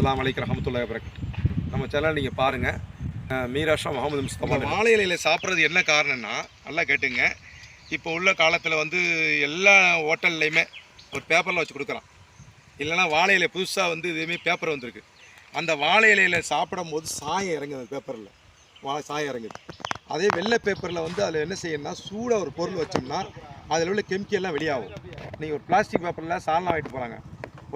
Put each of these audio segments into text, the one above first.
அஸ்ஸலாமு அலைக்கும் ரஹமத்துல்லாஹி வரகாத் நம்ம சேனல் நீங்கள் பாருங்கள் மீராஷா முகமது முஸ்தபா வாழை இலையில் சாப்பிட்றது என்ன காரணம்னா நல்லா கேட்டுங்க. இப்போ உள்ள காலத்தில் வந்து எல்லா ஹோட்டல்லையுமே ஒரு பேப்பரில் வச்சு கொடுக்குறான் இல்லைன்னா வாழை இலை புதுசாக வந்து இதுவுமே பேப்பர் வந்திருக்கு. அந்த வாழை இலையில் சாப்பிடும் போது சாயம் இறங்குது அந்த பேப்பரில் வா சாயம் இறங்குது. அதே வெள்ளை பேப்பரில் வந்து அதில் என்ன செய்யணும்னா சூடாக ஒரு பொருள் வச்சோம்னா அதில் உள்ள கெமிக்கல்லாம் வெளியாகும். நீங்கள் ஒரு பிளாஸ்டிக் பேப்பரில் சால்னா வாங்கிட்டு போகிறாங்க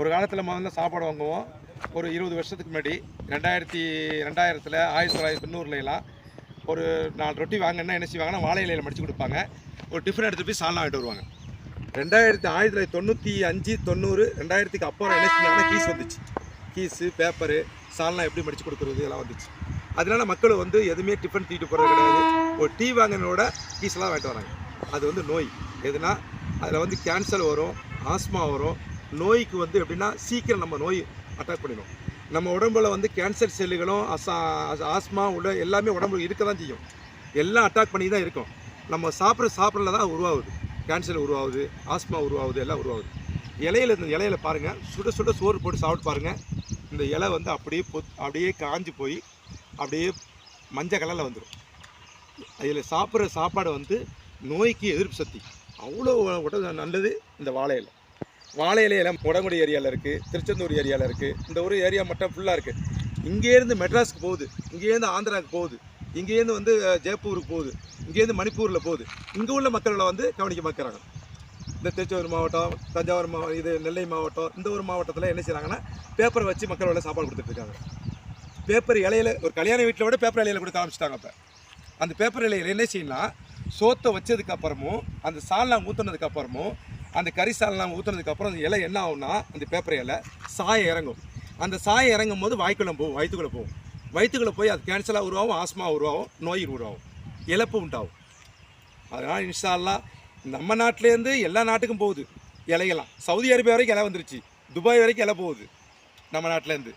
ஒரு காலத்தில் முதல்ல சாப்பாடு வாங்குவோம். ஒரு இருபது வருஷத்துக்கு முன்னாடி ரெண்டாயிரத்தி ரெண்டாயிரத்தில் ஆயிரத்தி தொள்ளாயிரத்தி தொண்ணூறுலாம் ஒரு நாலு ரொட்டி வாங்கினா என்ன செய்வாங்கன்னா வாழை இலையில் மடித்து கொடுப்பாங்க. ஒரு டிஃபன் எடுத்து போய் சால்னா வாங்கிட்டு வருவாங்க. ரெண்டாயிரத்தி ஆயிரத்தி தொள்ளாயிரத்தி தொண்ணூற்றி அஞ்சு தொண்ணூறு ரெண்டாயிரத்துக்கு அப்புறம் என்ன செஞ்சாங்கன்னா கீஸ் வந்துச்சு. கீஸு பேப்பரு சால்னா எப்படி மடித்து கொடுக்குறது எல்லாம் வந்துச்சு. அதனால மக்கள் வந்து எதுவுமே டிஃபன் தூக்கிட்டு போகிறது கிடையாது. ஒரு டீ வாங்கினோட கீஸ்லாம் வாங்கிட்டு வராங்க. அது வந்து நோய். எதுனா அதில் வந்து கேன்சர் வரும் ஆஸ்மா வரும். நோய்க்கு வந்து எப்படின்னா சீக்கிரம் நம்ம நோய் அட்டாக் பண்ணிடும் நம்ம உடம்புல வந்து கேன்சர் செல்லுகளும் அசா ஆஸ்மா உள்ள எல்லாமே உடம்புல இருக்க தான் செய்யும். எல்லாம் அட்டாக் பண்ணி தான் இருக்கும். நம்ம சாப்பிட்ற சாப்பிட்றதுல தான் உருவாகுது. கேன்சர் உருவாகுது ஆஸ்மா உருவாகுது எல்லாம் உருவாகுது. இலையில இந்த இலையில பாருங்கள் சுட சுட சோறு போட்டு சாப்பிட்டு பாருங்கள் இந்த இலை வந்து அப்படியே பொத் அப்படியே காஞ்சி போய் அப்படியே மஞ்சள் கலரில் வந்துடும் அதில் சாப்பிட்ற சாப்பாடு வந்து நோய்க்கு எதிர்ப்பு சக்தி. அவ்வளோ உடல் நல்லது இந்த வாழை வாழை இலையில உடங்குடி ஏரியாவில் இருக்குது திருச்செந்தூர் ஏரியாவில் இருக்குது இந்த ஒரு ஏரியா மட்டும் ஃபுல்லாக இருக்குது இங்கேருந்து மெட்ராஸ்க்கு போகுது இங்கேருந்து ஆந்திராவுக்கு போகுது இங்கேருந்து வந்து ஜெய்ப்பூருக்கு போகுது இங்கேருந்து மணிப்பூரில் போகுது. இங்கே உள்ள மக்களை வந்து கவனிக்க மாக்கிறாங்க இந்த திருச்செந்தூர் மாவட்டம் தஞ்சாவூர் மாவட்டம் இது நெல்லை மாவட்டம் இந்த ஒரு மாவட்டத்தில் என்ன செய்கிறாங்கன்னா பேப்பரை வச்சு மக்களோட சாப்பாடு கொடுத்துட்டு இருக்காங்க. பேப்பர் இலையில ஒரு கல்யாண வீட்டில் விட பேப்பர் இலையில கொடுக்க ஆரம்பிச்சிட்டாங்க இப்போ அந்த பேப்பர் இலையில என்ன செய்யணும்னா சோத்தை வச்சதுக்கப்புறமும் அந்த சால்லாம் ஊற்றுனதுக்கப்புறமும் அந்த கறி ஊற்றுனதுக்கப்புறம் அந்த இலை என்ன ஆகும்னா அந்த பேப்பர் இலை சாயம் இறங்கும். அந்த சாயம் இறங்கும் போது வாய்க்குள்ளே போகும் வயிற்றுக்குள்ளே போகும். வயிற்றுக்குள்ளே போய் அது கேன்சலாக உருவாகும் ஆஸ்மா உருவாகும் நோய் உருவாகும். இழப்பு உண்டாகும். அதனால் இன்ஷால்லா நம்ம நாட்டிலேருந்து எல்லா நாட்டுக்கும் போகுது இலையெல்லாம். சவுதி அரேபியா வரைக்கும் இலை வந்துருச்சு. துபாய் வரைக்கும் இலை போகுது நம்ம நாட்டிலேருந்து.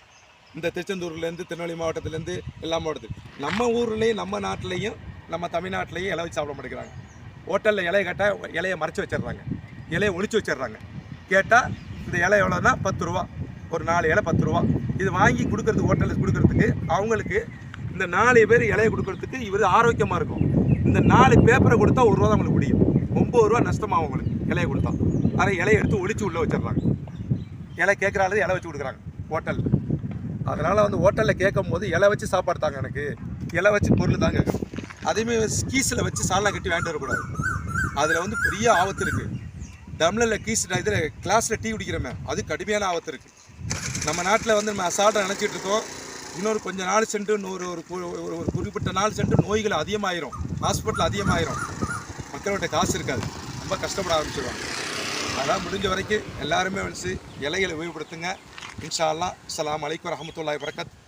இந்த திருச்செந்தூர்லேருந்து திருநெல்வேலி மாவட்டத்துலேருந்து எல்லா மாவட்டத்துக்கு நம்ம ஊர்லேயும் நம்ம நாட்டிலையும் நம்ம தமிழ்நாட்டிலையும் இலை வச்சு சாப்பிட மாட்டேங்கிறாங்க. ஹோட்டலில் இலையை கேட்டால் இலையை மறைச்சி வச்சிடுறாங்க. இலையை ஒழிச்சு வச்சிடுறாங்க. கேட்டால் இந்த இலை எவ்வளோன்னா பத்து ரூபா. ஒரு நாலு இலை பத்து ரூபா. இது வாங்கி கொடுக்கறது ஹோட்டலில் கொடுக்கறதுக்கு அவங்களுக்கு இந்த நாலு பேர் இலையை கொடுக்கறதுக்கு இவர் ஆரோக்கியமாக இருக்கும். இந்த நாலு பேப்பரை கொடுத்தா ஒரு ரூபா தான் உங்களுக்கு முடியும். ஒம்பது ரூபா நஷ்டமாகும் உங்களுக்கு இலையை கொடுத்தா. அதை இலையை எடுத்து ஒழிச்சு உள்ளே வச்சிடுறாங்க. இலை கேட்குறாலும் இலை வச்சு கொடுக்குறாங்க ஹோட்டலில் அதனால் வந்து ஹோட்டலில் கேட்கும் போது இலை வச்சு சாப்பாடு தாங்க எனக்கு. இலை வச்சு பொருள் தாங்க அதேமாதிரி ஸ்கீஸில் வச்சு சாலை கட்டி வாங்கிட்டு வரக்கூடாது. அதில் வந்து பெரிய ஆபத்து இருக்குது டம்ளரில் கீஸ் இதில் கிளாஸில் டீ குடிக்கிறோமே. அது கடுமையான ஆபத்து இருக்குது நம்ம நாட்டில் வந்து நம்ம அசால்ட்டாக நினச்சிட்டு இருக்கோம். இன்னொரு கொஞ்ச நாள் சென்று இன்னொரு ஒரு கு- ஒரு ஒரு குறிப்பிட்ட நாள் சென்று நோய்கள் அதிகமாயிரும். ஹாஸ்பிட்டல் அதிகமாயிரும். மக்களோட காசு இருக்காது. ரொம்ப கஷ்டப்பட ஆரம்பிச்சிடுவாங்க அதான் முடிஞ்ச வரைக்கும் எல்லாருமே வந்து இலைகளை உபயோகப்படுத்துங்க. இன்ஷா அல்லா அலாம் அலைக்கும் வரஹ்மத்துல்லாஹி வரக்கத்